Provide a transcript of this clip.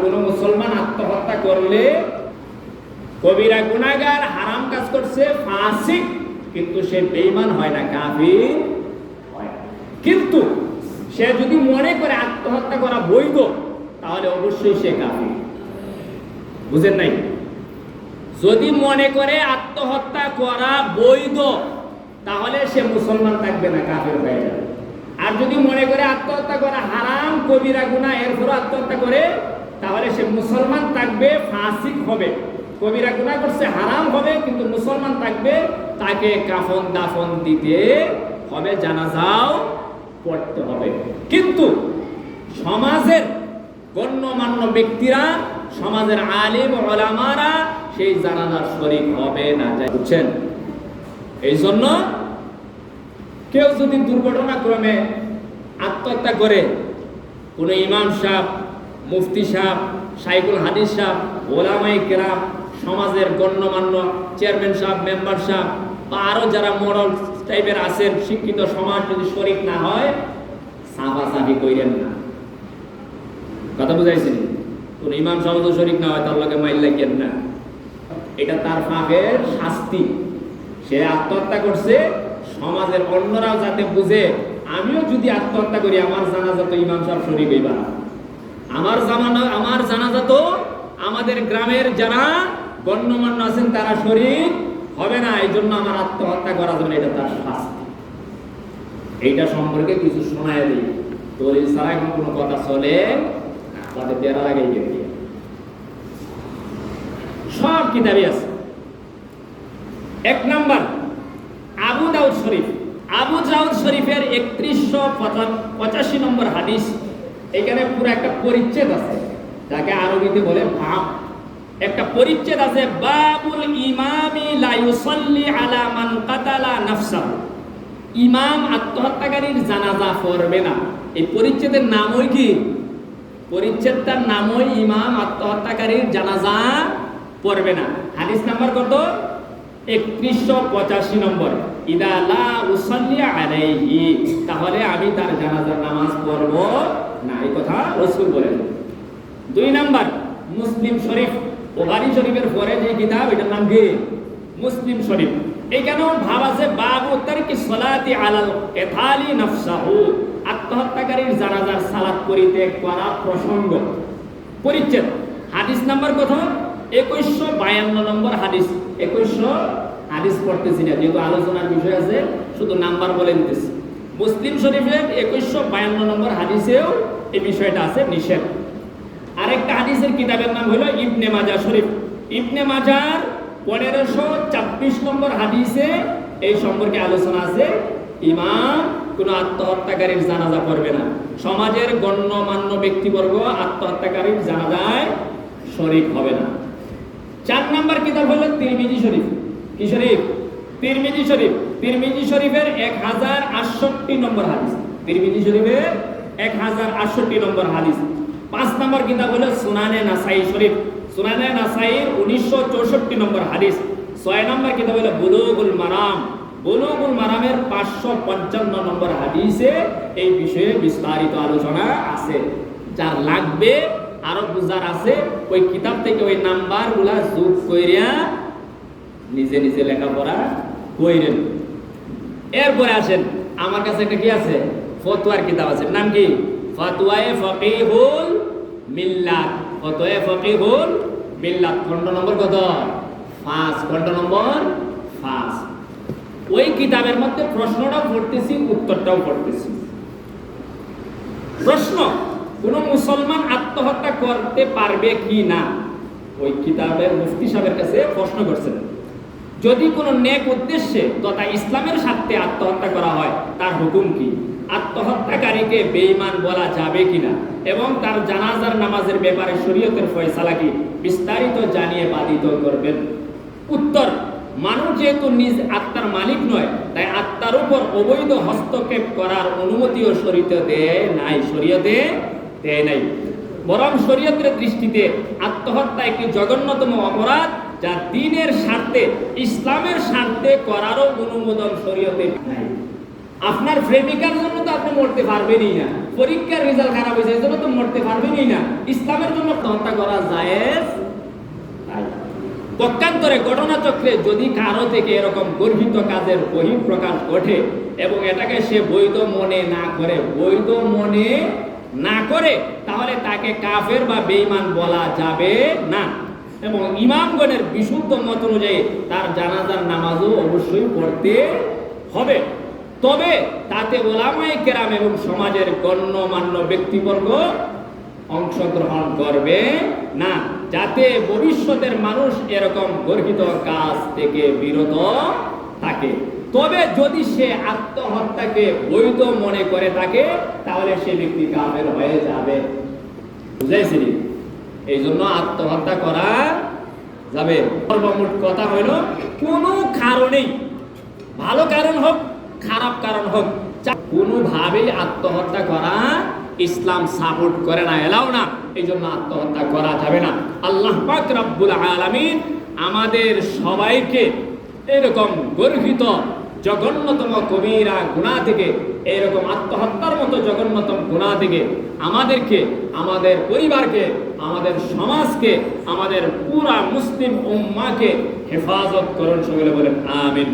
কোন মুসলমান আত্মহত্যা করলে কবিরা গুনাগার হারাম কাজ করছে, ফাসিক, কিন্তু সে বেঈমান হয় না, কাফির কিন্তু সে যদি মনে করে আত্মহত্যা করা বৈধ, তাহলে অবশ্যই সে কাফির। বুঝেন নাই? যদি মনে করে আত্মহত্যা করা বৈধ, তাহলে সে মুসলমান থাকবে না, কাফের হয়ে যাবে। আর যদি মনে করে আত্মহত্যা করা হারাম, কবিরা গুণা এরপরও আত্মহত্যা করে তাহলে সে মুসলমান থাকবে, ফাসিক হবে। কবিরা গুণা করছে, হারাম হবে, কিন্তু মুসলমান থাকবে, তাকে কাফন দাফন দিতে হবে, জানাজাও পড়তে হবে। কিন্তু সমাজের গণ্যমান্য ব্যক্তিরা, সমাজের আলিম ওলামারা সেই জানাজার শরীক হবে না বুঝছেন? এই জন্য কেউ যদি দুর্ঘটনাক্রমে আত্মহত্যা করে, কোনো ইমাম সাহ মুফতি সাহ সাইকুল হাদিস সাহ ওলামাই কেরাম, সমাজের গণ্যমান্য চেয়ারম্যান সাহেব, মেম্বার সাহেব, বা আরও যারা মডল টাইপের আছেন, শিক্ষিত সমাজ যদি শরিক না হয়, সাফাসাফি কইরেন না। কথা বুঝাইছেন? কোন ইমাম সাহেব শরিক না হয়, তার লগে মাইল লাগিয়েন না। এটা তার ফাঁকের শাস্তি। সে আত্মহত্যা করছে, সমাজের অন্যরাও যাতে বুঝে, আমিও যদি আত্মহত্যা করি, আমার জানাজা তো ইমাম সাহেব শরীফ হইবা আমার জামানা, আমার জানাজা তো আমাদের গ্রামের যারা গণ্যমান্য আছেন, তারা শরীর হবে না এই জন্য আমার আত্মহত্যা করা যাবে এটা তার শাস্তি। এইটা সম্পর্কে কিছু শোনায় দিই। তোর ছাড়া এখন কোনো কথা চলে তাদের লাগাই দিয়ে সব কিতাবে আছে। এক নাম্বার, আবু দাউদ শরীফ। আবু দাউদ শরীফের একত্রিশশো পঁচাশি নম্বর হাদিস এখানে পুরো একটা পরিচ্ছেদ আছে। যাকে আরবিতে বলে ভাব। একটা পরিচ্ছেদ আছে, বাবুল ইমামি লা ইউসাল্লি আলা মান কাতালা নাফসাহু ইমাম আত্মহত্যাকারীর জানাজা পড়বে না। এই পরিচ্ছেদের নামই কি? পরিচ্ছেদটার নামই ইমাম আত্মহত্যাকারীর জানাজা পড়বে না। হাদিস নাম্বার কত? একত্রিশশো পঁচাশি নম্বর। ইদা লা উসাল্লি আলাইহি। তাহলে আমি তার জানাজার নামাজ পড়ব না, এই কথা রসুল বলেন। দুই নাম্বার, মুসলিম শরীফ। বুখারী শরীফের পরে যে কিতাব, এটার নাম কি? মুসলিম শরীফ। এখানেও ভাব আছে, বাবু তারকি সলাতি আলাল কেথালি নফসাহু। আত্মহত্যাকারীর জানাজার সালাত করিতে করা প্রসঙ্গ। পরিচ্ছেদ। হাদিস নাম্বার কত? একুশশো বায়ান্ন নম্বর হাদিস। একুশশো হাদিস পড়তেছি না, যেহেতু আলোচনার বিষয় আছে, শুধু নাম্বার বলে দিতেছি। মুসলিম শরীফের একুশশো বায়ান্ন নম্বর হাদিসেও এই বিষয়টা আছে, নিষেধ। আরেকটা হাদিসের কিতাবের নাম হলো ইবনে মাজা শরীফ। ইবনে মাজার পনেরোশো ছাব্বিশ নম্বর হাদিসে এই সম্পর্কে আলোচনা আছে, ইমাম কোন আত্মহত্যাকারীর জানাজা পড়বে না। সমাজের গণ্যমান্য ব্যক্তিবর্গ আত্মহত্যাকারীর জানাজায় শরীফ হবে না। চার নাম্বার কিতাব হলো তিরমিজি শরীফ। কি শরীফ? তিরমিজি শরীফ। তিরমিজি শরীফের এক হাজার আটষট্টি নম্বর হাদিস। তিরমিজি শরীফের এক হাজার আটষট্টি নম্বর হাদিস। পাঁচ নম্বর কিতাব হলো সুনানে নাসাই শরীফ। সুনানে নাসাইর উনিশশো চৌষট্টি নম্বর হাদিস। ছয় নম্বর কিতাব হলো বুলুগুল মারাম। বুলুগুল মারামের পাঁচশো পঞ্চান্ন নম্বর হাদিসে এই বিষয়ে বিস্তারিত আলোচনা আছে। যার লাগবে আরও বুঝার আছে, ওই কিতাব থেকে ওই নাম্বারগুলা যোগ কইরা নিজে নিজে লেখাপড়া কইরেন। এরপরে আসেন, আমার কাছে একটা কি আছে? ফতোয়ার কিতাব আছে। নাম কি? ফতোয়ায়ে ফকিহুল মিল্লাত। ফতোয়ায়ে ফকিহুল মিল্লাত। খণ্ড নম্বর কত? পাঁচ খণ্ড নম্বর পাঁচ ওই কিতাবের মধ্যে প্রশ্নটাও পড়তেছি, উত্তরটাও পড়তেছি। প্রশ্ন কোন মুসলমান আত্মহত্যা করতে পারবে কি না? ওই কিতাবের মুফতি সাহেবের কাছে প্রশ্ন করছেন। যদি কোনো নেক উদ্দেশ্যে তথা ইসলামের স্বার্থে আত্মহত্যা করা হয়, তার হুকুম কি? আত্মহত্যাকারীকে বেঈমান বলা যাবে কিনা? এবং তার জানাজার নামাজের ব্যাপারে শরীয়তের ফয়সালা কি? বিস্তারিত জানিয়ে বাধিত করবেন। উত্তর, মানুষ যেহেতু নিজ আত্মার মালিক নয়, তাই আত্মার উপর অবৈধ হস্তক্ষেপ করার অনুমতিও শরীয়তে দেয় নাই। শরীয়তে দেয় নাই। বরং শরীয়তের দৃষ্টিতে আত্মহত্যা একটি জঘন্যতম অপরাধ, যা দিনের স্বার্থে, ইসলামের স্বার্থে করারও অনুমোদন শরীয়তে নাই। আপনার প্রেমিকার জন্য তো আপনি মরতে পারবেনই না। পরীক্ষার রেজাল্ট খারাপ হয়েছে এই জন্য তো মরতে পারবেনই না। ইসলামের জন্য হত্যা করা জায়েজ। পক্ষান্তরে ঘটনাচক্রে যদি কারও থেকে এরকম গর্হিত কাজের বহিঃপ্রকাশ ঘটে এবং এটাকে সে বৈধ মনে না করে, বৈধ মনে না করে, তাহলে তাকে কাফের বা বেঈমান বলা যাবে না। এবং ইমামগণের বিশুদ্ধ মত অনুযায়ী তার জানাজার নামাজও অবশ্যই পড়তে হবে। তবে তাতে ওলামাই কেরাম এবং সমাজের গণ্যমান্য ব্যক্তিবর্গ অংশগ্রহণ করবে না, যাতে ভবিষ্যতের মানুষ এরকম গর্হিত কাজ থেকে বিরত থাকে। তবে যদি সে আত্মহত্যাকে বৈধ মনে করে থাকে, তাহলে সে ব্যক্তি কামের হয়ে যাবে। বুঝাইছি এই জন্য আত্মহত্যা করা যাবে। সর্বমোট কথা হইল, কোনো কারণেই, ভালো কারণ হোক, খারাপ কারণ হোক কোনোভাবেই আত্মহত্যা করা ইসলাম সাপোর্ট করে না, এলাও না। এই জন্য আত্মহত্যা করা যাবে না। আল্লাহ পাক রব্বুল আলামিন আমাদের সবাইকে এরকম গর্হিত জঘন্যতম কবিরা গুণা থেকে, এরকম আত্মহত্যার মতো জঘন্যতম গুণা থেকে আমাদেরকে, আমাদের পরিবারকে, আমাদের সমাজকে, আমাদের পুরা মুসলিম উম্মাকে হেফাজত করুন সকলে বলেন, আমিন।